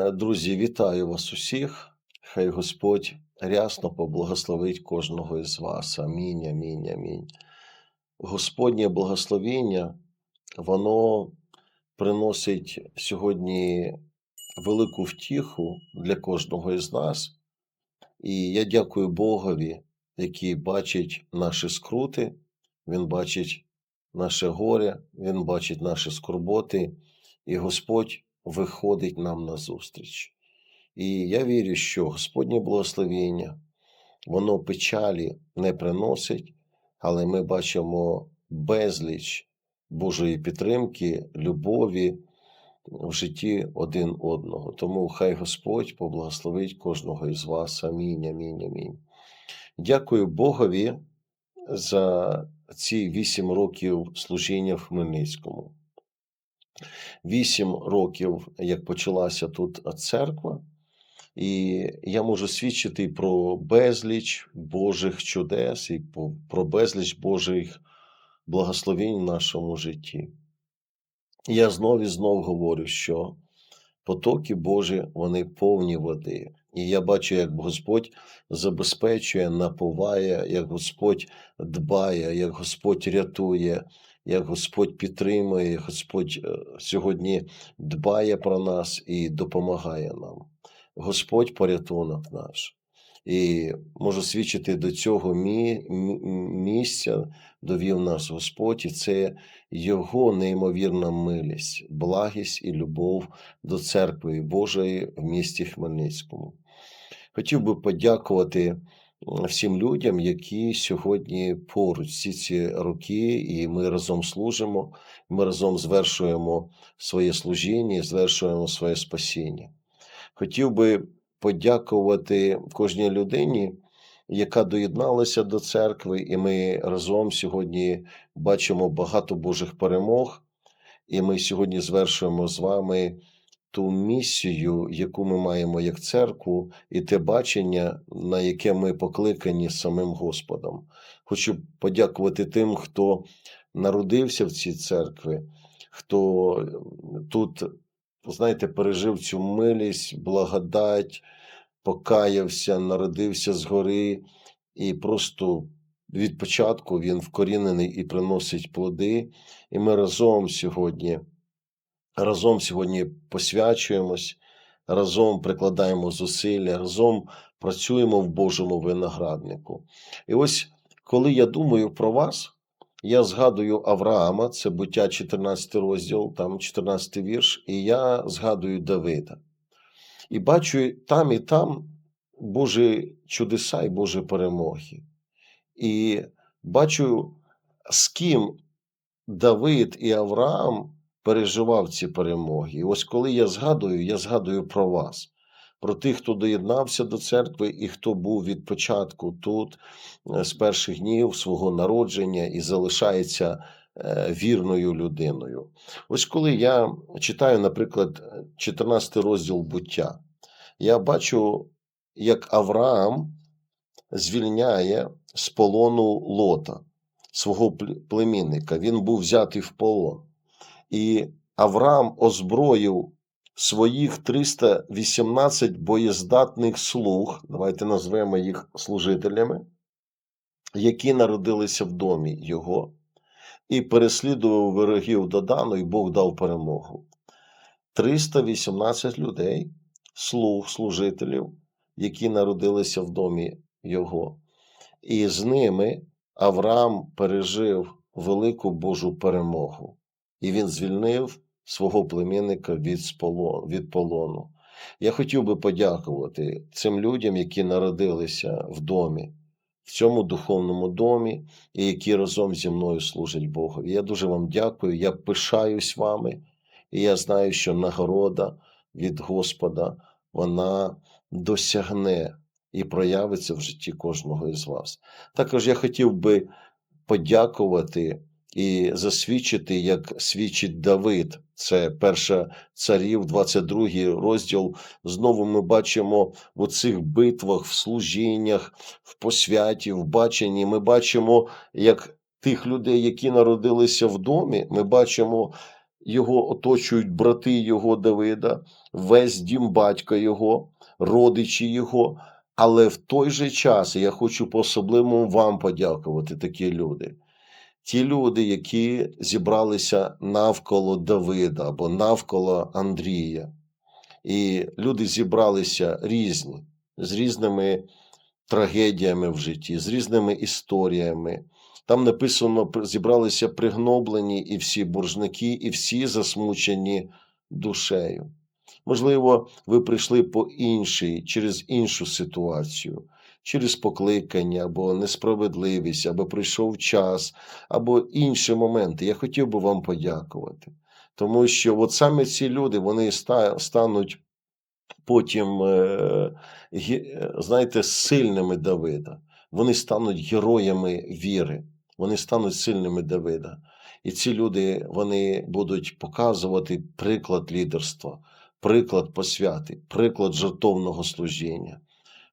Е, Друзі, вітаю вас усіх. Хай Господь рясно поблагословить кожного із вас. Амінь, амінь, амінь. Господнє благословіння, воно приносить сьогодні велику втіху для кожного із нас. І я дякую Богові, який бачить наші скрути, Він бачить наше горе, Він бачить наші скорботи, і Господь виходить нам на зустріч. І я вірю, що Господнє благословення, воно печалі не приносить, але ми бачимо безліч Божої підтримки, любові в житті один одного. Тому хай Господь поблагословить кожного із вас. Амінь, амінь, амінь. Дякую Богові за ці вісім років служіння в Хмельницькому. Вісім років, як почалася тут церква, і я можу свідчити про безліч Божих чудес і про безліч Божих благословень в нашому житті. Я знов і знов говорю, що потоки Божі вони повні води. І я бачу, як Господь забезпечує, напуває, як Господь дбає, як Господь рятує, як Господь підтримує, Господь е, сьогодні дбає про нас і допомагає нам. Господь порятунок наш. І можу свідчити до цього мі- мі- місця, довів нас Господь, і це Його неймовірна милість, благість і любов до церкви Божої в місті Хмельницькому. Хотів би подякувати всім людям, які сьогодні поруч всі ці роки, і ми разом служимо, ми разом звершуємо своє служіння, звершуємо своє спасіння. Хотів би подякувати кожній людині, яка доєдналася до церкви, і ми разом сьогодні бачимо багато Божих перемог, і ми сьогодні звершуємо з вами ту місію, яку ми маємо як церкву, і те бачення, на яке ми покликані самим Господом. Хочу подякувати тим, хто народився в цій церкві, хто тут, знаєте, пережив цю милість, благодать, покаявся, народився згори, і просто від початку він вкорінений і приносить плоди. І ми разом сьогодні разом сьогодні посвячуємось, разом прикладаємо зусилля, разом працюємо в Божому винограднику. І ось коли я думаю про вас, я згадую Авраама, це буття 14 розділ, там 14 вірш, і я згадую Давида. І бачу там і там Божі чудеса і Божі перемоги. І бачу, з ким Давид і Авраам переживав ці перемоги. І ось коли я згадую, я згадую про вас, про тих, хто доєднався до церкви і хто був від початку тут, е, з перших днів свого народження і залишається е, вірною людиною. Ось коли я читаю, наприклад, 14 розділ буття, я бачу, як Авраам звільняє з полону Лота, свого племінника. Він був взятий в полон. І Авраам озброїв своїх 318 боєздатних слуг, давайте назвемо їх служителями, які народилися в домі його, і переслідував ворогів Додану, і Бог дав перемогу. 318 людей, слуг, служителів, які народилися в домі його. І з ними Авраам пережив велику Божу перемогу, і він звільнив свого племінника від, полону. Я хотів би подякувати цим людям, які народилися в домі, в цьому духовному домі, і які разом зі мною служать Богові. Я дуже вам дякую, я пишаюсь вами, і я знаю, що нагорода від Господа вона досягне і проявиться в житті кожного із вас. Також я хотів би подякувати і засвідчити, як свідчить Давид. Це перша царів, 22 розділ. Знову ми бачимо в цих битвах, в служіннях, в посвяті, в баченні. Ми бачимо, як тих людей, які народилися в домі, ми бачимо, його оточують брати його Давида, весь дім батька його, родичі його. Але в той же час я хочу по-особливому вам подякувати, такі люди. Ті люди, які зібралися навколо Давида або навколо Андрія. І люди зібралися різні, з різними трагедіями в житті, з різними історіями. Там написано, зібралися пригноблені і всі боржники, і всі засмучені душею. Можливо, ви прийшли по іншій, через іншу ситуацію, через покликання або несправедливість, або прийшов час, або інші моменти. Я хотів би вам подякувати. Тому що от саме ці люди вони стануть потім, е, знаєте, сильними Давида. Вони стануть героями віри, вони стануть сильними Давида. І ці люди вони будуть показувати приклад лідерства, приклад посвяти, приклад жертовного служіння,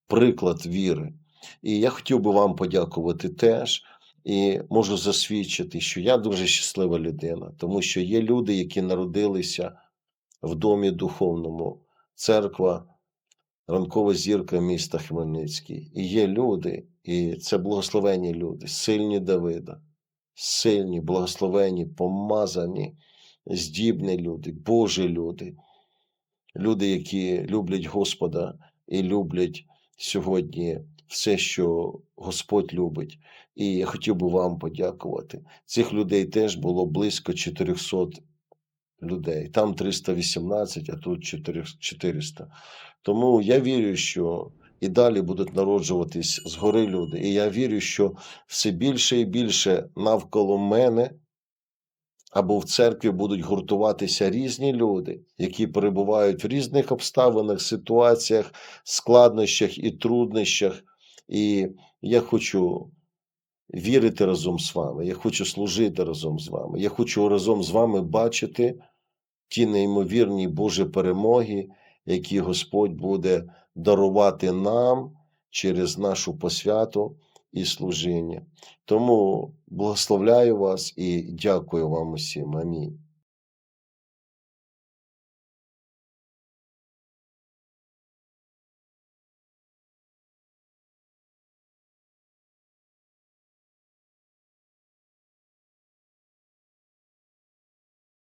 приклад віри. І я хотів би вам подякувати теж. І можу засвідчити, що я дуже щаслива людина, тому що є люди, які народилися в домі духовному, церква, ранкова зірка міста Хмельницький. І є люди, і це благословені люди, сильні Давида, сильні, благословені, помазані, здібні люди, Божі люди, люди, які люблять Господа і люблять сьогодні все, що Господь любить. І я хотів би вам подякувати. Цих людей теж було близько 400 людей. Там 318, а тут 400. Тому я вірю, що і далі будуть народжуватись згори люди. І я вірю, що все більше і більше навколо мене або в церкві будуть гуртуватися різні люди, які перебувають в різних обставинах, ситуаціях, складнощах і труднощах. І я хочу вірити разом з вами. Я хочу служити разом з вами. Я хочу разом з вами бачити ті неймовірні Божі перемоги, які Господь буде дарувати нам через нашу посвяту і служіння. Тому благословляю вас і дякую вам усім. Амінь.